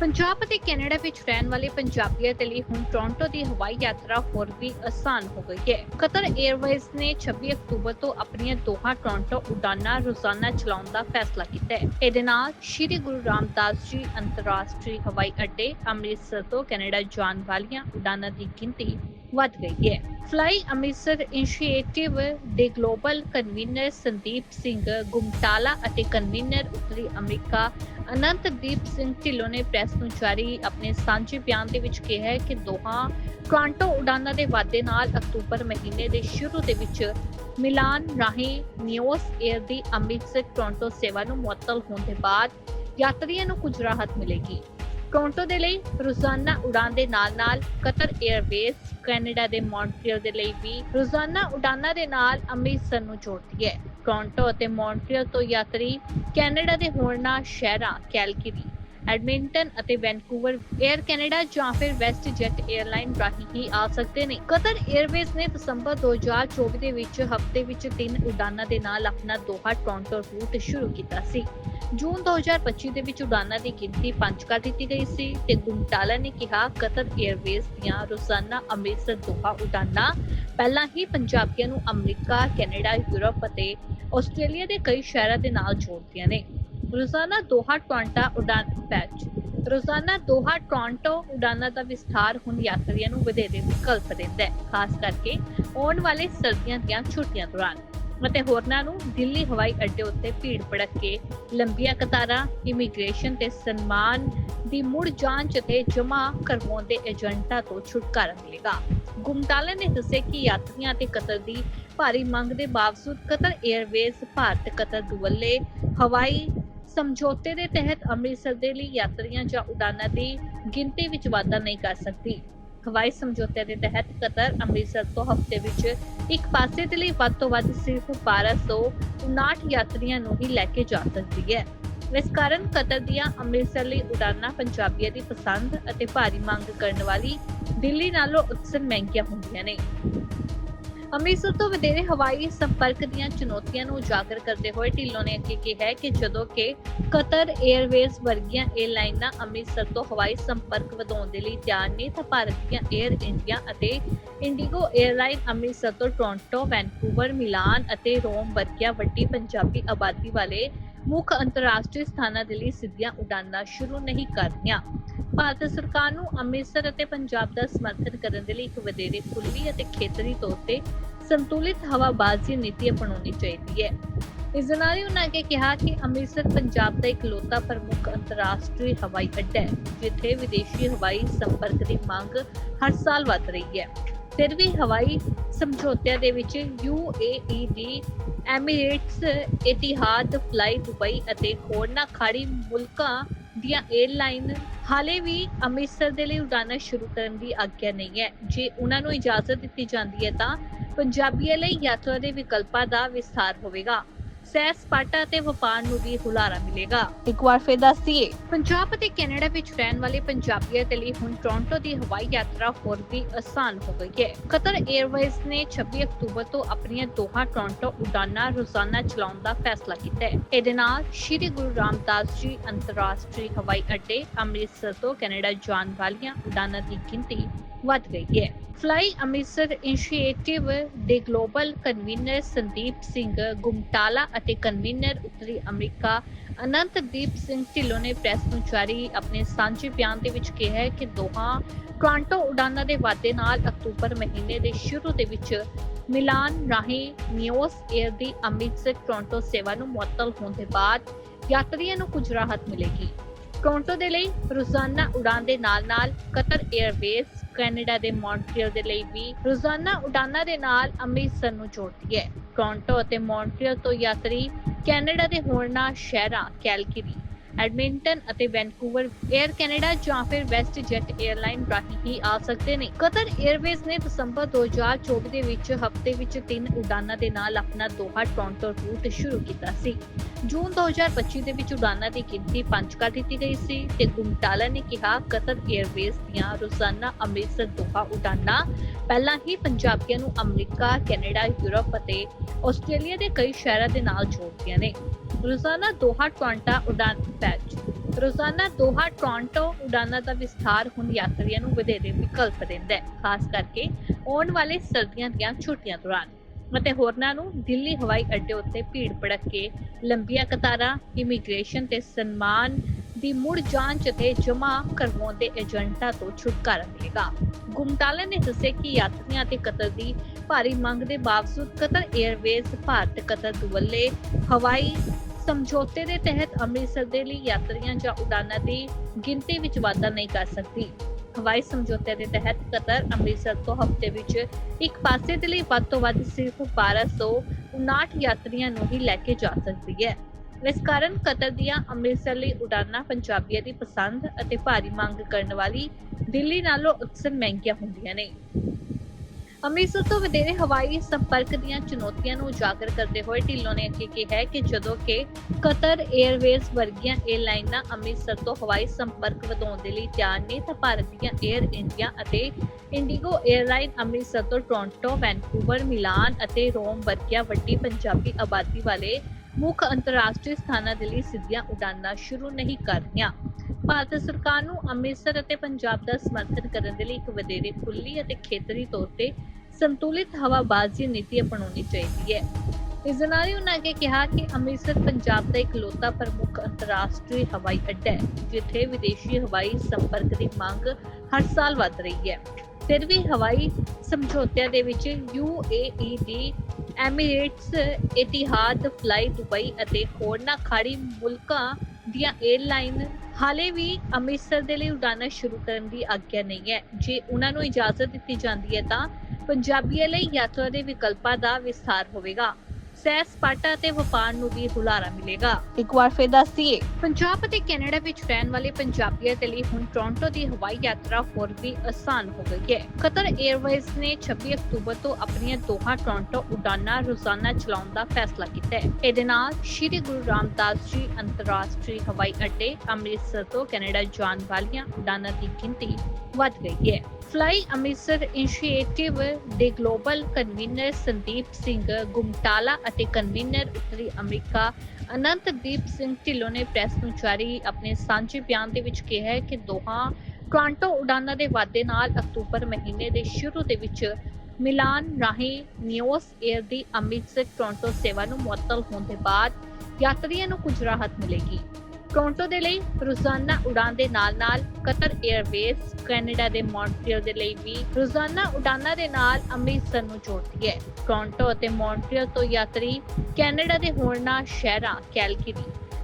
ਪੰਜਾਬ ਅਤੇ ਕੈਨੇਡਾ ਵਿੱਚ ਰਹਿਣ ਵਾਲੇ ਪੰਜਾਬੀਆਂ ਦੇ ਲਈ ਹੁਣ ਟੋਰਾਂਟੋ ਦੀ ਹਵਾਈ ਯਾਤਰਾ ਹੋਰ ਵੀ ਆਸਾਨ ਹੋ ਗਈ ਹੈ। ਕਤਰ 에ਅਰਵੇਜ਼ ਨੇ 26 ਅਕਤੂਬਰ ਤੋਂ ਆਪਣੀਆਂ ਦੋਹਾਂ ਟੋਰਾਂਟੋ ਉਡਾਨਾਂ ਰੋਜ਼ਾਨਾ ਚਲਾਉਣ ਦਾ ਫੈਸਲਾ ਕੀਤਾ ਹੈ। ਇਹਦੇ ਨਾਲ ਸ਼੍ਰੀ ਗੁਰੂ ਰਾਮਦਾਸ ਜੀ ਅੰਤਰਰਾਸ਼ਟਰੀ ਹਵਾਈ ਅੱਡੇ, ਅੰਮ੍ਰਿਤਸਰ ਤੋਂ ਕੈਨੇਡਾ ਜਾਣ ਵਾਲੀਆਂ ਉਡਾਨਾਂ ਦੀ ਗਿਣਤੀ ਵੱਧ ਗਈ ਹੈ। ਫਲਾਈ ਅੰਮ੍ਰਿਤਸਰ ਇਨੀਸ਼ੀਏਟਿਵ ਦੇ ਗਲੋਬਲ ਕਨਵੀਨਰ ਸੰਦੀਪ ਸਿੰਘ ਗੁਮਟਾਲਾ ਅਤੇ ਕਨਵੀਨਰ ਉੱਤਰੀ ਅਮਰੀਕਾ ਅਨੰਤਦੀਪ ਸਿੰਘ ਢਿੱਲੋਂ ਨੇ ਪ੍ਰੈਸ ਨੂੰ ਜਾਰੀ ਆਪਣੇ ਸਾਂਝੇ ਬਿਆਨ ਦੇ ਵਿੱਚ ਕਿਹਾ ਹੈ ਕਿ ਦੋਹਾਂ ਟੋਰਾਂਟੋ ਉਡਾਨਾਂ ਦੇ ਵਾਧੇ ਨਾਲ ਅਕਤੂਬਰ ਮਹੀਨੇ ਦੇ ਸ਼ੁਰੂ ਦੇ ਵਿੱਚ ਮਿਲਾਨ ਰਾਹੀਂ ਨਿਓਸ 에ਅਰ ਦੀ ਅੰਮ੍ਰਿਤਸਰ ਟੋਰਾਂਟੋ ਸੇਵਾ ਨੂੰ ਮੁਅੱਤਲ ਹੋਣ ਦੇ ਬਾਅਦ ਯਾਤਰੀਆਂ ਨੂੰ ਕੁਝ ਰਾਹਤ ਮਿਲੇਗੀ। ਟੋਰਾਂਟੋ ਦੇ ਲਈ ਰੋਜ਼ਾਨਾ ਉਡਾਨ ਦੇ ਨਾਲ-ਨਾਲ ਕਤਰ 에ਅਰਵੇਜ਼ ਕੈਨੇਡਾ ਦੇ ਮੌਂਟਰੀਅਲ ਦੇ ਲਈ ਵੀ ਰੋਜ਼ਾਨਾ ਉਡਾਨਾਂ ਦੇ ਨਾਲ ਅੰਮ੍ਰਿਤਸਰ ਨੂੰ ਜੋੜਦੀ ਹੈ। ਟੋਰਾਂਟੋ ਅਤੇ ਮੌਂਟਰੀਅਲ ਤੋਂ ਯਾਤਰੀ ਕੈਨੇਡਾ ਦੇ ਹੋਰਨਾਂ ਸ਼ਹਿਰਾਂ ਕੈਲਗਰੀ ਐਡਮਿੰਟਨ ਅਤੇ ਵੈਨਕੂਵਰ ਏਅਰ ਕੈਨੇਡਾ ਜਾਂ ਫਿਰ ਵੈਸਟ ਜੈਟ ਏਅਰਲਾਈਨ ਰਾਹੀਂ ਹੀ ਆ ਸਕਦੇ ਨੇ। ਕਤਰ ਏਅਰਵੇਜ਼ ਨੇ ਦਸੰਬਰ 2024 ਦੇ ਵਿੱਚ ਹਫ਼ਤੇ ਵਿੱਚ ਤਿੰਨ ਉਡਾਨਾਂ ਦੇ ਨਾਲ ਆਪਣਾ ਦੋਹਾ ਟੋਰਾਂਟੋ ਰੂਟ ਸ਼ੁਰੂ ਕੀਤਾ ਸੀ। ਜੂਨ 2025 ਦੇ ਵਿੱਚ ਉਡਾਨਾਂ ਦੀ ਗਿਣਤੀ 5 ਕਰ ਦਿੱਤੀ ਗਈ ਸੀ ਤੇ ਗੁਮਟਾਲਾ ਨੇ ਕਿਹਾ, ਕਤਰ 에ਅਰਵੇਜ਼ ਦੀਆਂ ਰੋਜ਼ਾਨਾ ਅੰਮ੍ਰਿਤਸਰ ਦੋਹਾ ਉਡਾਨਾਂ ਪਹਿਲਾਂ ਹੀ ਪੰਜਾਬੀਆਂ ਨੂੰ ਅਮਰੀਕਾ, ਕੈਨੇਡਾ, ਯੂਰਪ ਅਤੇ ਆਸਟ੍ਰੇਲੀਆ ਦੇ ਕਈ ਸ਼ਹਿਰਾਂ ਦੇ ਨਾਲ ਜੋੜਦੀਆਂ ਨੇ। ਰੋਜ਼ਾਨਾ ਦੋਹਾ ਟੋਰਾਂਟਾ ਉਡਾਨ ਪੈਚ ਰੋਜ਼ਾਨਾ ਦੋਹਾ ਟੋਰਾਂਟੋ ਉਡਾਨਾਂ ਦਾ ਵਿਸਥਾਰ ਹੁਣ ਯਾਤਰੀਆਂ ਨੂੰ ਵਧੇਰੇ ਵਿਕਲਪ ਦਿੰਦਾ ਹੈ, ਖਾਸ ਕਰਕੇ ਆਉਣ ਵਾਲੇ ਸਰਦੀਆਂ ਦੀਆਂ ਛੁੱਟੀਆਂ ਦੌਰਾਨ। ਅਤੇ ਹੋਰਨਾਂ ਨੂੰ ਦਿੱਲੀ ਹਵਾਈ ਅੱਡੇ ਉੱਤੇ ਭੀੜ ਭੜਕ ਕੇ ਲੰਬੀਆਂ ਕਤਾਰਾਂ ਇਮੀਗ੍ਰੇਸ਼ਨ ਤੇ ਸਨਮਾਨ ਦੀ ਮੁੜ ਜਾਂਚ ਅਤੇ ਜਮ੍ਹਾਂ ਕਰਵਾਉਣ ਦੇ ਏਜੰਟਾਂ ਤੋਂ ਛੁਟਕਾਰਾ ਮਿਲੇਗਾ ਗੁਮਟਾਲਾ ਨੇ ਦੱਸਿਆ ਕਿ ਯਾਤਰੀਆਂ ਤੇ ਕਤਰ ਦੀ ਭਾਰੀ ਮੰਗ ਦੇ ਬਾਵਜੂਦ ਕਤਰ 에ਅਰਵੇਜ਼ ਭਾਰਤ ਕਤਰ ਦੁਵੱਲੇ ਹਵਾਈ ਸਮਝੌਤੇ ਦੇ ਤਹਿਤ ਅੰਮ੍ਰਿਤਸਰ ਦੇ ਲਈ ਯਾਤਰੀਆਂ ਜਾਂ ਉਡਾਨਾਂ ਦੀ ਗਿਣਤੀ ਵਿੱਚ ਵਾਧਾ ਨਹੀਂ ਕਰ ਸਕਦੀ ਹਵਾਈ ਸਮਝੌਤੇ ਦੇ ਤਹਿਤ ਕਤਰ ਅੰਮ੍ਰਿਤਸਰ ਤੋਂ ਹਫ਼ਤੇ ਵਿੱਚ ਇੱਕ ਪਾਸੇ ਦੇ ਲਈ ਵੱਧ ਤੋਂ ਵੱਧ ਸਿਰਫ 1259 ਯਾਤਰੀਆਂ ਨੂੰ ਹੀ ਲੈ ਕੇ ਜਾ ਸਕਦੀ ਹੈ। ਇਸ ਕਾਰਨ ਕਤਰ ਦੀਆਂ ਅੰਮ੍ਰਿਤਸਰ ਲਈ ਉਡਾਨਾਂ ਪੰਜਾਬੀਆਂ ਦੀ ਪਸੰਦ ਅਤੇ ਭਾਰੀ ਮੰਗ ਕਰਨ ਵਾਲੀ ਦਿੱਲੀ ਨਾਲੋਂ ਅਕਸਰ ਮਹਿੰਗੀਆਂ ਹੁੰਦੀਆਂ ਨੇ। ਅੰਮ੍ਰਿਤਸਰ ਤੋਂ ਵਧੇਰੇ ਹਵਾਈ ਸੰਪਰਕ ਦੀਆਂ ਚੁਣੌਤੀਆਂ ਨੂੰ ਉਜਾਗਰ ਕਰਦੇ ਹੋਏ ਢਿੱਲੋਂ ਨੇ ਅੱਗੇ ਕਿਹਾ ਕਿ ਜਦੋਂ ਕਿ ਕਤਰ 에ਅਰਵੇਜ਼ ਵਰਗੀਆਂ 에ਅਰਲਾਈਨਾਂ ਅੰਮ੍ਰਿਤਸਰ ਤੋਂ ਹਵਾਈ ਸੰਪਰਕ ਵਧਾਉਣ ਦੇ ਲਈ ਤਿਆਰ ਨੇ ਤਾਂ ਭਾਰਤ ਦੀਆਂ 에ਅਰ ਇੰਡੀਆ ਅਤੇ ਇੰਡੀਗੋ 에ਅਰਲਾਈਨ ਅੰਮ੍ਰਿਤਸਰ ਤੋਂ ਟੋਰਾਂਟੋ, ਵੈਨਕੂਵਰ, ਮਿਲਾਨ ਅਤੇ ਰੋਮ ਵਰਗੀਆਂ ਵੱਡੀ ਪੰਜਾਬੀ ਆਬਾਦੀ ਵਾਲੇ ਮੁੱਖ ਅੰਤਰਰਾਸ਼ਟਰੀ ਸਥਾਨਾਂ ਦੇ ਲਈ ਸਿੱਧੀਆਂ ਉਡਾਨਾਂ ਸ਼ੁਰੂ ਨਹੀਂ ਕਰਨੀਆਂ ਭਾਰਤ ਸਰਕਾਰ ਨੂੰ ਅੰਮ੍ਰਿਤਸਰ ਅਤੇ ਪੰਜਾਬ ਦਾ ਸਮਰਥਨ ਕਰਨ ਦੇ ਲਈ ਇੱਕ ਵਧੇਰੇ ਖੁੱਲ੍ਹੀ ਅਤੇ ਖੇਤਰੀ ਤੌਰ ਤੇ ਸੰਤੁਲਿਤ ਹਵਾਬਾਜ਼ੀ ਨੀਤੀ ਅਪਣਾਉਣੀ ਚਾਹੀਦੀ ਹੈ। ਇਸ ਦੇ ਨਾਲ ਹੀ ਉਹਨਾਂ ਅੱਗੇ ਕਿਹਾ ਕਿ ਅੰਮ੍ਰਿਤਸਰ ਪੰਜਾਬ ਦਾ ਇਕਲੌਤਾ ਪ੍ਰਮੁੱਖ ਅੰਤਰਰਾਸ਼ਟਰੀ ਹਵਾਈ ਅੱਡਾ ਹੈ, ਜਿੱਥੇ ਵਿਦੇਸ਼ੀ ਹਵਾਈ ਸੰਪਰਕ ਦੀ ਮੰਗ ਹਰ ਸਾਲ ਵੱਧ ਰਹੀ ਹੈ। ਫਿਰ ਵੀ ਹਵਾਈ ਸਮਝੌਤਿਆਂ ਦੇ ਵਿੱਚ UAE ਦੀ ਐਮੀਰੇਟਸ ਇਤਿਹਾਦ ਫਲਾਈ ਦੁਬਈ ਅਤੇ ਹੋਰਨਾਂ ਖਾੜੀ ਮੁਲਕਾਂ ਦੀਆਂ 에ਅਰਲਾਈਨ ਹਾਲੇ ਵੀ ਅੰਮ੍ਰਿਤਸਰ ਦੇ ਲਈ ਉਡਾਨਾਂ ਸ਼ੁਰੂ ਕਰਨ ਦੀ ਆਗਿਆ ਨਹੀਂ ਹੈ। ਜੇ ਉਹਨਾਂ ਨੂੰ ਇਜਾਜ਼ਤ ਦਿੱਤੀ ਜਾਂਦੀ ਹੈ ਤਾਂ ਪੰਜਾਬੀਆਂ ਲਈ ਯਾਤਰਾ ਦੇ ਵਿਕਲਪਾਂ ਦਾ ਵਿਸਥਾਰ ਹੋਵੇਗਾ। ਸੈਰ ਸਪਾਟਾ ਅਤੇ ਵਪਾਰ ਨੂੰ ਵੀ ਹੁਲਾਰਾ ਮਿਲੇਗਾ। ਇੱਕ ਵਾਰ ਫਿਰ ਦੱਸ ਦਈਏ। ਪੰਜਾਬ ਅਤੇ ਕੈਨੇਡਾ ਵਿੱਚ ਰਹਿਣ ਵਾਲੇ ਪੰਜਾਬੀਆਂ ਦੇ ਲਈ ਹੁਣ ਟੋਰਾਂਟੋ ਦੀ ਹਵਾਈ ਯਾਤਰਾ ਹੋਰ ਵੀ ਆਸਾਨ ਹੋ ਗਈ ਹੈ। ਕਤਰ 에ਅਰਵੇਜ਼ ਨੇ 26 ਅਕਤੂਬਰ ਤੋਂ ਆਪਣੀਆਂ ਦੋਹਾਂ ਟੋਰਾਂਟੋ ਉਡਾਨਾਂ ਰੋਜ਼ਾਨਾ ਚਲਾਉਣ ਦਾ ਫੈਸਲਾ ਕੀਤਾ ਹੈ। ਇਹਦੇ ਨਾਲ ਸ਼੍ਰੀ ਗੁਰੂ ਰਾਮਦਾਸ ਜੀ ਅੰਤਰਰਾਸ਼ਟਰੀ ਹਵਾਈ ਅੱਡੇ ਅੰਮ੍ਰਿਤਸਰ ਤੋਂ ਕੈਨੇਡਾ ਜਾਣ ਵਾਲੀਆਂ ਉਡਾਨਾਂ ਦੀ ਗਿਣਤੀ ਵੱਧ ਗਈ ਹੈ। ਫਲਾਈ ਅੰਮ੍ਰਿਤਸਰ ਇਨੀਸ਼ੀਏਟਿਵ ਦੇ ਗਲੋਬਲ ਕਨਵੀਨਰ ਸੰਦੀਪ ਸਿੰਘ ਗੁਮਟਾਲਾ ਅਤੇ ਕਨਵੀਨਰ ਉੱਤਰੀ ਅਮਰੀਕਾ ਅਨੰਤਦੀਪ ਸਿੰਘ ਢਿੱਲੋਂ ਨੇ ਪ੍ਰੈਸ ਨੂੰ ਜਾਰੀ ਆਪਣੇ ਸਾਂਝੇ ਬਿਆਨ ਦੇ ਵਿੱਚ ਕਿਹਾ ਹੈ ਕਿ ਦੋਹਾਂ ਟੋਰਾਂਟੋ ਉਡਾਨਾਂ ਦੇ ਵਾਧੇ ਨਾਲ ਅਕਤੂਬਰ ਮਹੀਨੇ ਦੇ ਸ਼ੁਰੂ ਦੇ ਵਿੱਚ ਮਿਲਾਨ ਰਾਹੀਂ ਨਿਓਸ 에ਅਰ ਦੀ ਅੰਮ੍ਰਿਤਸਰ ਟੋਰਾਂਟੋ ਸੇਵਾ ਨੂੰ ਮੁਅੱਤਲ ਹੋਣ ਦੇ ਬਾਅਦ ਯਾਤਰੀਆਂ ਨੂੰ ਕੁਝ ਰਾਹਤ ਮਿਲੇਗੀ। ਟੋਰਾਂਟੋ ਦੇ ਲਈ ਰੋਜ਼ਾਨਾ ਉਡਾਨ ਦੇ ਨਾਲ-ਨਾਲ ਕਤਰ 에ਅਰਵੇਜ਼ ਕੈਨੇਡਾ ਦੇ ਮੌਂਟਰੀਅਲ ਦੇ ਲਈ ਵੀ ਰੋਜ਼ਾਨਾ ਉਡਾਨਾਂ ਦੇ ਨਾਲ ਅੰਮ੍ਰਿਤਸਰ ਨੂੰ ਜੋੜਦੀ ਹੈ। ਟੋਰਾਂਟੋ ਅਤੇ ਮੌਂਟਰੀਅਲ ਤੋਂ ਯਾਤਰੀ ਕੈਨੇਡਾ ਦੇ ਹੋਰਨਾਂ ਸ਼ਹਿਰਾਂ ਕੈਲਗਰੀ ਐਡਮਿੰਟਨ ਅਤੇ ਵੈਂਕੂਵਰ 에ਅਰ ਕੈਨੇਡਾ ਜਾਂ ਫਿਰ ਵੈਸਟ ਜੈਟ 에ਅਰਲਾਈਨ ਰਾਹੀਂ ਹੀ ਆ ਸਕਦੇ ਨੇ। ਕਤਰ 에ਅਰਵੇਜ਼ ਨੇ ਦਸੰਬਰ 2024 ਦੇ ਵਿੱਚ ਹਫ਼ਤੇ ਵਿੱਚ ਤਿੰਨ ਉਡਾਨਾਂ ਦੇ ਨਾਲ ਆਪਣਾ ਦੋਹਾ ਟੋਰਾਂਟੋ ਰੂਟ ਸ਼ੁਰੂ ਕੀਤਾ ਸੀ। ਜੂਨ 2025 ਦੇ ਵਿੱਚ ਉਡਾਨਾਂ ਦੀ ਗਿਣਤੀ 5 ਕਰ ਦਿੱਤੀ ਗਈ ਸੀ ਤੇ ਗੁਮਟਾਲਾ ਨੇ ਕਿਹਾ, ਕਤਰ 에ਅਰਵੇਜ਼ ਦੀਆਂ ਰੋਜ਼ਾਨਾ ਅੰਮ੍ਰਿਤਸਰ ਦੋਹਾ ਉਡਾਨਾਂ ਪਹਿਲਾਂ ਹੀ ਪੰਜਾਬੀਆਂ ਨੂੰ ਅਮਰੀਕਾ, ਕੈਨੇਡਾ, ਯੂਰਪ ਅਤੇ ਆਸਟ੍ਰੇਲੀਆ ਦੇ ਕਈ ਸ਼ਹਿਰਾਂ ਦੇ ਨਾਲ ਜੋੜਦੀਆਂ ਨੇ। ਰੋਜ਼ਾਨਾ ਦੋਹਾ ਟੋਰਾਂਟੋ ਉਡਾਨ ਪੈਚ ਰੋਜ਼ਾਨਾ ਦੋਹਾ ਟੋਰਾਂਟੋ ਉਡਾਨਾਂ ਦਾ ਵਿਸਥਾਰ ਹੁਣ ਯਾਤਰੀਆਂ ਨੂੰ ਵਧੇਰੇ ਵਿਕਲਪ ਦਿੰਦਾ ਹੈ, ਖਾਸ ਕਰਕੇ ਆਉਣ ਵਾਲੇ ਸਰਦੀਆਂ ਦੀਆਂ ਛੁੱਟੀਆਂ ਦੌਰਾਨ। ਅਤੇ ਹੋਰਨਾਂ ਨੂੰ ਦਿੱਲੀ ਹਵਾਈ ਅੱਡੇ ਉੱਤੇ ਭੀੜ ਭੜੱਕੇ, ਲੰਬੀਆਂ ਕਤਾਰਾਂ ਇਮੀਗ੍ਰੇਸ਼ਨ ਤੇ ਸਨਮਾਨ ਦੀ ਮੁੜ ਜਾਂਚ ਅਤੇ ਜਮ੍ਹਾਂ ਕਰਵਾਉਂਦੇ ਏਜੰਟਾਂ ਤੋਂ ਛੁਟਕਾਰਾ ਮਿਲੇਗਾ। ਗੁਮਟਾਲਾ ਨੇ ਦੱਸਿਆ ਕਿ ਯਾਤਰੀਆਂ ਤੇ ਕਤਰ ਦੀ ਭਾਰੀ ਮੰਗ ਦੇ ਬਾਵਜੂਦ ਕਤਰ 에ਅਰਵੇਜ਼ ਭਾਰਤ ਕਤਰ ਦੁਵੱਲੇ ਹਵਾਈ ਸਮਝੌਤੇ ਦੇ ਤਹਿਤ ਅੰਮ੍ਰਿਤਸਰ ਦੇ ਲਈ ਯਾਤਰੀਆਂ ਜਾਂ ਉਡਾਨਾਂ ਦੀ ਗਿਣਤੀ ਵਿੱਚ ਵਾਧਾ ਨਹੀਂ ਕਰ ਸਕਦੀ। ਹਵਾਈ ਸਮਝੌਤੇ ਦੇ ਤਹਿਤ ਕਤਰ ਅੰਮ੍ਰਿਤਸਰ ਤੋਂ ਹਫ਼ਤੇ ਵਿੱਚ ਇੱਕ ਪਾਸੇ ਦੇ ਲਈ ਵੱਧ ਤੋਂ ਵੱਧ ਸਿਰਫ 1259 ਯਾਤਰੀਆਂ ਨੂੰ ਹੀ ਲੈ ਕੇ ਜਾ ਸਕਦੀ ਹੈ। ਇਸ ਕਾਰਨ ਕਤਰ ਦੀਆਂ ਅੰਮ੍ਰਿਤਸਰ ਲਈ ਉਡਾਨਾਂ ਪੰਜਾਬੀਆਂ ਦੀ ਪਸੰਦ ਅਤੇ ਭਾਰੀ ਮੰਗ ਕਰਨ ਵਾਲੀ ਦਿੱਲੀ ਨਾਲੋਂ ਅਕਸਰ ਮਹਿੰਗੀਆਂ ਹੁੰਦੀਆਂ ਨੇ। ਅੰਮ੍ਰਿਤਸਰ ਤੋਂ ਵਧੇਰੇ ਹਵਾਈ ਸੰਪਰਕ ਦੀਆਂ ਚੁਣੌਤੀਆਂ ਨੂੰ ਉਜਾਗਰ ਕਰਦੇ ਹੋਏ ਢਿੱਲੋਂ ਨੇ ਅੱਗੇ ਕਿਹਾ ਕਿ ਜਦੋਂ ਕਿ ਕਤਰ 에ਅਰਵੇਜ਼ ਵਰਗੀਆਂ ਏਅਰਲਾਈਨਾਂ ਅੰਮ੍ਰਿਤਸਰ ਤੋਂ ਹਵਾਈ ਸੰਪਰਕ ਵਧਾਉਣ ਦੇ ਲਈ ਤਿਆਰ ਨੇ ਤਾਂ ਭਾਰਤ ਦੀਆਂ ਏਅਰ ਇੰਡੀਆ ਅਤੇ ਇੰਡੀਗੋ ਏਅਰਲਾਈਨ ਅੰਮ੍ਰਿਤਸਰ ਤੋਂ ਟੋਰਾਂਟੋ, ਵੈਨਕੂਵਰ ਮਿਲਾਨ ਅਤੇ ਰੋਮ ਵਰਗੀਆਂ ਵੱਡੀ ਪੰਜਾਬੀ ਆਬਾਦੀ ਵਾਲੇ ਮੁੱਖ ਅੰਤਰਰਾਸ਼ਟਰੀ ਸਥਾਨਾਂ ਦੇ ਲਈ ਸਿੱਧੀਆਂ ਉਡਾਨਾਂ ਸ਼ੁਰੂ ਨਹੀਂ ਕਰ ਰਹੀਆਂ ਭਾਰਤ ਸਰਕਾਰ ਨੂੰ ਅੰਮ੍ਰਿਤਸਰ ਅਤੇ ਪੰਜਾਬ ਦਾ ਸਮਰਥਨ ਕਰਨ ਦੇ ਲਈ ਇੱਕ ਵਧੇਰੇ ਖੁੱਲੀ ਅਤੇ ਖੇਤਰੀ ਤੌਰ ਤੇ ਸੰਤੁਲਿਤ ਹਵਾਬਾਜ਼ੀ ਨੀਤੀ ਅਪਣਾਉਣੀ ਚਾਹੀਦੀ ਹੈ। ਇਸ ਦੇ ਨਾਲ ਹੀ ਉਹਨਾਂ ਅੱਗੇ ਕਿਹਾ ਕਿ ਅੰਮ੍ਰਿਤਸਰ ਪੰਜਾਬ ਦਾ ਇਕਲੌਤਾ ਪ੍ਰਮੁੱਖ ਅੰਤਰਰਾਸ਼ਟਰੀ ਹਵਾਈ ਅੱਡਾ ਹੈ, ਜਿੱਥੇ ਵਿਦੇਸ਼ੀ ਹਵਾਈ ਸੰਪਰਕ ਦੀ ਮੰਗ ਹਰ ਸਾਲ ਵੱਧ ਰਹੀ ਹੈ। ਫਿਰ ਵੀ ਹਵਾਈ ਸਮਝੌਤਿਆਂ ਦੇ ਵਿੱਚ UAE ਦੀ ਐਮੀਰੇਟਸ ਇਤਿਹਾਦ ਫਲਾਈ ਦੁਬਈ ਅਤੇ ਹੋਰਨਾਂ ਖਾੜੀ ਮੁਲਕਾਂ ਦੀਆਂ 에ਅਰਲਾਈਨ ਹਾਲੇ ਵੀ ਅੰਮ੍ਰਿਤਸਰ ਦੇ ਲਈ ਉਡਾਨਾਂ ਸ਼ੁਰੂ ਕਰਨ ਦੀ ਆਗਿਆ ਨਹੀਂ ਹੈ। ਜੇ ਉਹਨਾਂ ਨੂੰ ਇਜਾਜ਼ਤ ਦਿੱਤੀ ਜਾਂਦੀ ਹੈ ਤਾਂ ਪੰਜਾਬੀਆਂ ਲਈ ਯਾਤਰਾ ਦੇ ਵਿਕਲਪਾਂ ਦਾ ਵਿਸਥਾਰ ਹੋਵੇਗਾ। ਸੈਰ ਸਪਾਟਾ ਅਤੇ ਵਪਾਰ ਨੂੰ ਵੀ ਹੁਲਾਰਾ ਮਿਲੇਗਾ। ਇੱਕ ਵਾਰ ਫਿਰ ਦੱਸੀਏ ਪੰਜਾਬ ਅਤੇ ਕੈਨੇਡਾ ਵਿੱਚ ਰਹਿਣ ਵਾਲੇ ਪੰਜਾਬੀਆਂ ਦੇ ਲਈ ਹੁਣ ਟੋਰਾਂਟੋ ਦੀ ਹਵਾਈ ਯਾਤਰਾ ਹੋਰ ਵੀ ਆਸਾਨ ਹੋ ਗਈ ਹੈ। ਕਤਰ 에ਅਰਵੇਜ਼ ਨੇ 26 ਅਕਤੂਬਰ ਤੋਂ ਆਪਣੀਆਂ ਦੋਹਾਂ ਟੋਰਾਂਟੋ ਉਡਾਨਾਂ ਰੋਜ਼ਾਨਾ ਚਲਾਉਣ ਦਾ ਫੈਸਲਾ ਕੀਤਾ ਹੈ। ਇਹਦੇ ਨਾਲ ਸ਼੍ਰੀ ਗੁਰੂ ਰਾਮਦਾਸ ਜੀ ਅੰਤਰਰਾਸ਼ਟਰੀ ਹਵਾਈ ਅੱਡੇ ਅੰਮ੍ਰਿਤਸਰ ਤੋਂ ਕੈਨੇਡਾ ਜਾਣ ਵਾਲੀਆਂ ਉਡਾਨਾਂ ਦੀ ਗਿਣਤੀ ਵੱਧ ਗਈ ਹੈ। ਫਲਾਈ ਅੰਮ੍ਰਿਤਸਰ ਇਨੀਸ਼ੀਏਟਿਵ ਦੇ ਗਲੋਬਲ ਕਨਵੀਨਰ ਸੰਦੀਪ ਸਿੰਘ ਗੁਮਟਾਲਾ ਅਤੇ ਕਨਵੀਨਰ ਉੱਤਰੀ ਅਮਰੀਕਾ ਅਨੰਤਦੀਪ ਸਿੰਘ ਢਿੱਲੋਂ ਨੇ ਪ੍ਰੈਸ ਨੂੰ ਜਾਰੀ ਆਪਣੇ ਸਾਂਝੇ ਬਿਆਨ ਦੇ ਵਿੱਚ ਕਿਹਾ ਹੈ ਕਿ ਦੋਹਾਂ ਟੋਰਾਂਟੋ ਉਡਾਨਾਂ ਦੇ ਵਾਧੇ ਨਾਲ ਅਕਤੂਬਰ ਮਹੀਨੇ ਦੇ ਸ਼ੁਰੂ ਦੇ ਵਿੱਚ ਮਿਲਾਨ ਰਾਹੀਂ ਨਿਓਸ 에ਅਰ ਦੀ ਅੰਮ੍ਰਿਤਸਰ ਟੋਰਾਂਟੋ ਸੇਵਾ ਨੂੰ ਮੁਅੱਤਲ ਹੋਣ ਦੇ ਬਾਅਦ ਯਾਤਰੀਆਂ ਨੂੰ ਕੁਝ ਰਾਹਤ ਮਿਲੇਗੀ। ਟੋਰਾਂਟੋ ਦੇ ਲਈ ਰੋਜ਼ਾਨਾ ਉਡਾਨ ਦੇ ਨਾਲ-ਨਾਲ ਕਤਰ 에ਅਰਵੇਜ਼ ਕੈਨੇਡਾ ਦੇ ਮੌਂਟਰੀਅਲ ਦੇ ਲਈ ਵੀ ਰੋਜ਼ਾਨਾ ਉਡਾਨਾਂ ਦੇ ਨਾਲ ਅੰਮ੍ਰਿਤਸਰ ਨੂੰ ਜੋੜਦੀ ਹੈ। ਟੋਰਾਂਟੋ ਅਤੇ ਮੌਂਟਰੀਅਲ ਤੋਂ ਯਾਤਰੀ ਕੈਨੇਡਾ ਦੇ ਹੋਰਨਾਂ ਸ਼ਹਿਰਾਂ ਕੈਲਗਰੀ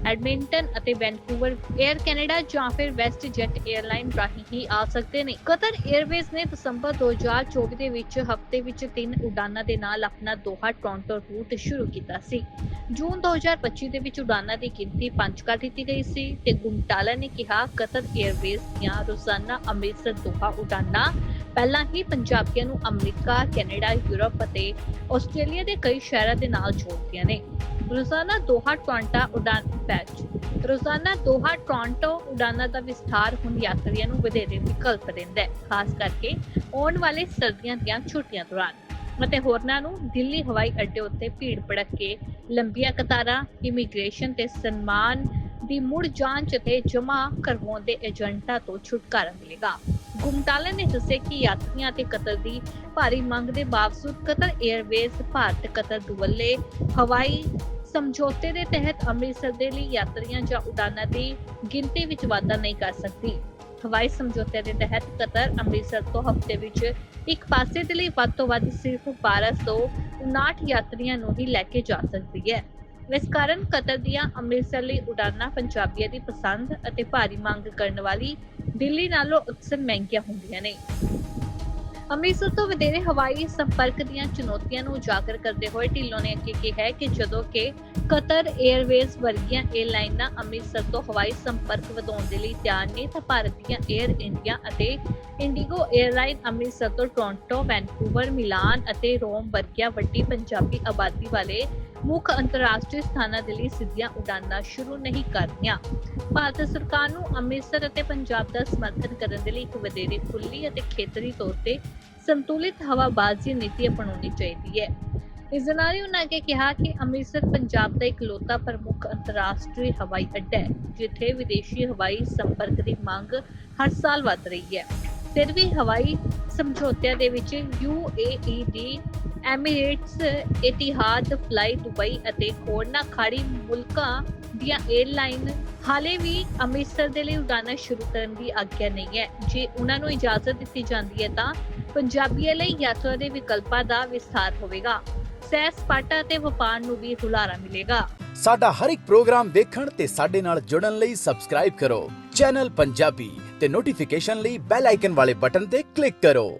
ਐਡਮਿੰਟਨ ਅਤੇ ਵੈਂਕੂਵਰ 에ਅਰ ਕੈਨੇਡਾ ਜਾਂ ਫਿਰ ਵੈਸਟ ਜੈਟ 에ਅਰਲਾਈਨ ਰਾਹੀਂ ਹੀ ਆ ਸਕਦੇ ਨੇ। ਕਤਰ 에ਅਰਵੇਜ਼ ਨੇ ਦਸੰਬਰ 2024 ਦੇ ਵਿੱਚ ਹਫ਼ਤੇ ਵਿੱਚ ਤਿੰਨ ਉਡਾਨਾਂ ਦੇ ਨਾਲ ਆਪਣਾ ਦੋਹਾ ਟੋਰਾਂਟੋ ਰੂਟ ਸ਼ੁਰੂ ਕੀਤਾ ਸੀ। ਜੂਨ 2025 ਦੇ ਵਿੱਚ ਉਡਾਨਾਂ ਦੀ ਗਿਣਤੀ 5 ਕਰ ਦਿੱਤੀ ਗਈ ਸੀ ਤੇ ਗੁੰਟਾਲਾ ਨੇ ਕਿਹਾ ਕਤਰ 에ਅਰਵੇਜ਼ ਦੀਆਂ ਰੋਜ਼ਾਨਾ ਅੰਮ੍ਰਿਤਸਰ ਦੋਹਾ ਉਡਾਨਾਂ ਪਹਿਲਾਂ ਹੀ ਪੰਜਾਬੀਆਂ ਨੂੰ ਅਮਰੀਕਾ, ਕੈਨੇਡਾ, ਯੂਰਪ ਅਤੇ ਆਸਟ੍ਰੇਲੀਆ ਦੇ ਕਈ ਸ਼ਹਿਰਾਂ ਦੇ ਨਾਲ ਜੋੜਦੀਆਂ ਨੇ। ਰੋਜ਼ਾਨਾ ਦੋਹਾ ਟੋਰਾਂਟਾ ਉਡਾਨ ਪੈਚ ਰੋਜ਼ਾਨਾ ਦੋਹਾ ਟੋਰਾਂਟੋ ਉਡਾਨਾਂ ਦਾ ਵਿਸਥਾਰ ਹੁਣ ਯਾਤਰੀਆਂ ਨੂੰ ਵਧੇਰੇ ਵਿਕਲਪ ਦਿੰਦਾ ਹੈ, ਖਾਸ ਕਰਕੇ ਆਉਣ ਵਾਲੇ ਸਰਦੀਆਂ ਦੀਆਂ ਛੁੱਟੀਆਂ ਦੌਰਾਨ। ਅਤੇ ਹੋਰਨਾਂ ਨੂੰ ਦਿੱਲੀ ਹਵਾਈ ਅੱਡੇ ਉੱਤੇ ਭੀੜ ਭੜੱਕੇ, ਲੰਬੀਆਂ ਕਤਾਰਾਂ, ਇਮੀਗ੍ਰੇਸ਼ਨ ਤੇ ਸਨਮਾਨ ਦੀ ਮੁੜ ਜਾਂਚ ਅਤੇ ਜਮ੍ਹਾਂ ਕਰਵਾਉਣ ਦੇ ਏਜੰਟਾਂ ਤੋਂ ਛੁਟਕਾਰਾ ਮਿਲੇਗਾ। ਗੁਮਟਾਲਾ ਨੇ ਦੱਸਿਆ ਕਿ ਯਾਤਰੀਆਂ ਤੇ ਕਤਰ ਦੀ ਭਾਰੀ ਮੰਗ ਦੇ ਬਾਵਜੂਦ ਕਤਰ 에ਅਰਵੇਜ਼ ਭਾਰਤ ਕਤਰ ਦੁਵੱਲੇ, ਹਵਾਈ ਸਮਝੌਤੇ ਦੇ ਤਹਿਤ ਅੰਮ੍ਰਿਤਸਰ ਦੇ ਲਈ ਯਾਤਰੀਆਂ ਜਾਂ ਉਡਾਨਾਂ ਦੀ ਗਿਣਤੀ ਵਿੱਚ ਵਾਧਾ ਨਹੀਂ ਕਰ ਸਕਦੀ। ਹਵਾਈ ਸਮਝੌਤੇ ਦੇ ਤਹਿਤ ਕਤਰ ਅੰਮ੍ਰਿਤਸਰ ਤੋਂ ਹਫ਼ਤੇ ਵਿੱਚ ਇੱਕ ਪਾਸੇ ਦੇ ਲਈ ਵੱਧ ਤੋਂ ਵੱਧ ਸਿਰਫ 1259 ਯਾਤਰੀਆਂ ਨੂੰ ਹੀ ਲੈ ਕੇ ਜਾ ਸਕਦੀ ਹੈ। ਇਸ ਕਾਰਨ ਕਤਰ ਦੀਆਂ ਅੰਮ੍ਰਿਤਸਰ ਲਈ ਉਡਾਨਾਂ ਪੰਜਾਬੀਆਂ ਦੀ ਪਸੰਦ ਅਤੇ ਭਾਰੀ ਮੰਗ ਕਰਨ ਵਾਲੀ ਦਿੱਲੀ ਨਾਲੋਂ ਅਕਸਰ ਮਹਿੰਗੀਆਂ ਹੁੰਦੀਆਂ ਨੇ। ਅੰਮ੍ਰਿਤਸਰ ਤੋਂ ਵਧੇਰੇ ਹਵਾਈ ਸੰਪਰਕ ਦੀਆਂ ਚੁਣੌਤੀਆਂ ਨੂੰ ਉਜਾਗਰ ਕਰਦੇ ਹੋਏ ਢਿੱਲੋਂ ਨੇ ਅੱਗੇ ਕਿਹਾ ਕਿ ਜਦੋਂ ਕਿ ਕਤਰ 에ਅਰਵੇਜ਼ ਵਰਗੀਆਂ 에ਅਰਲਾਈਨਾਂ ਅੰਮ੍ਰਿਤਸਰ ਤੋਂ ਹਵਾਈ ਸੰਪਰਕ ਵਧਾਉਣ ਦੇ ਲਈ ਤਿਆਰ ਨੇ ਤਾਂ ਭਾਰਤ ਦੀਆਂ 에ਅਰ ਇੰਡੀਆ ਅਤੇ ਇੰਡੀਗੋ 에ਅਰਲਾਈਨ ਅੰਮ੍ਰਿਤਸਰ ਤੋਂ ਟੋਰਾਂਟੋ, ਵੈਨਕੂਵਰ ਮਿਲਾਨ ਅਤੇ ਰੋਮ ਵਰਗੀਆਂ ਵੱਡੀ ਪੰਜਾਬੀ ਆਬਾਦੀ ਵਾਲੇ ਮੁੱਖ ਅੰਤਰਰਾਸ਼ਟਰੀ ਸਥਾਨਾਂ ਦੇ ਲਈ ਸਿੱਧੀਆਂ ਉਡਾਨਾਂ ਸ਼ੁਰੂ ਨਹੀਂ ਕਰ ਭਾਰਤ ਸਰਕਾਰ ਨੂੰ ਅੰਮ੍ਰਿਤਸਰ ਅਤੇ ਪੰਜਾਬ ਦਾ ਸਮਰਥਨ ਕਰਨ ਦੇ ਲਈ ਇੱਕ ਵਧੇਰੇ ਖੁੱਲੀ ਅਤੇ ਖੇਤਰੀ ਤੌਰ ਤੇ ਸੰਤੁਲਿਤ ਹਵਾਬਾਜ਼ੀ ਨੀਤੀ ਅਪਣਾਉਣੀ ਚਾਹੀਦੀ ਹੈ। ਇਸ ਦੇ ਨਾਲ ਹੀ ਉਹਨਾਂ ਅੱਗੇ ਕਿਹਾ ਕਿ ਅੰਮ੍ਰਿਤਸਰ ਪੰਜਾਬ ਦਾ ਇਕਲੌਤਾ ਪ੍ਰਮੁੱਖ ਅੰਤਰਰਾਸ਼ਟਰੀ ਹਵਾਈ ਅੱਡਾ ਹੈ, ਜਿੱਥੇ ਵਿਦੇਸ਼ੀ ਹਵਾਈ ਸੰਪਰਕ ਦੀ ਮੰਗ ਹਰ ਸਾਲ ਵੱਧ ਰਹੀ ਹੈ। ਫਿਰ ਵੀ ਹਵਾਈ ਸਮਝੌਤਿਆਂ ਦੇ ਵਿੱਚ UAE ਦੀ ਐਮੀਰੇਟਸ ਇਤਿਹਾਦ ਫਲਾਈ ਦੁਬਈ ਅਤੇ ਹੋਰਨਾਂ ਖਾੜੀ ਮੁਲਕਾਂ ਦੀਆਂ 에ਅਰਲਾਈਨ ਹਾਲੇ ਵੀ ਅੰਮ੍ਰਿਤਸਰ ਦੇ ਲਈ ਉਡਾਨਾਂ ਸ਼ੁਰੂ ਕਰਨ ਦੀ ਆਗਿਆ ਨਹੀਂ ਹੈ। ਜੇ ਉਹਨਾਂ ਨੂੰ ਇਜਾਜ਼ਤ ਦਿੱਤੀ ਜਾਂਦੀ ਹੈ ਤਾਂ ਪੰਜਾਬੀਆਂ ਲਈ ਯਾਤਰਾ ਦੇ ਵਿਕਲਪਾਂ ਦਾ ਵਿਸਥਾਰ ਹੋਵੇਗਾ। ਸੈਰ ਸਪਾਟਾ ਅਤੇ ਵਪਾਰ ਨੂੰ ਵੀ ਹੁਲਾਰਾ ਮਿਲੇਗਾ। ਸਾਡਾ ਹਰ ਇੱਕ ਪ੍ਰੋਗਰਾਮ ਦੇਖਣ ਤੇ ਸਾਡੇ ਨਾਲ ਜੁੜਨ ਲਈ ਸਬਸਕ੍ਰਾਈਬ ਕਰੋ। ਚੈਨਲ ਪੰਜਾਬੀ ਤੇ ਨੋਟੀਫਿਕੇਸ਼ਨ ਲਈ ਬੈਲ ਆਈਕਨ ਵਾਲੇ ਬਟਨ ਤੇ ਕਲਿੱਕ ਕਰੋ।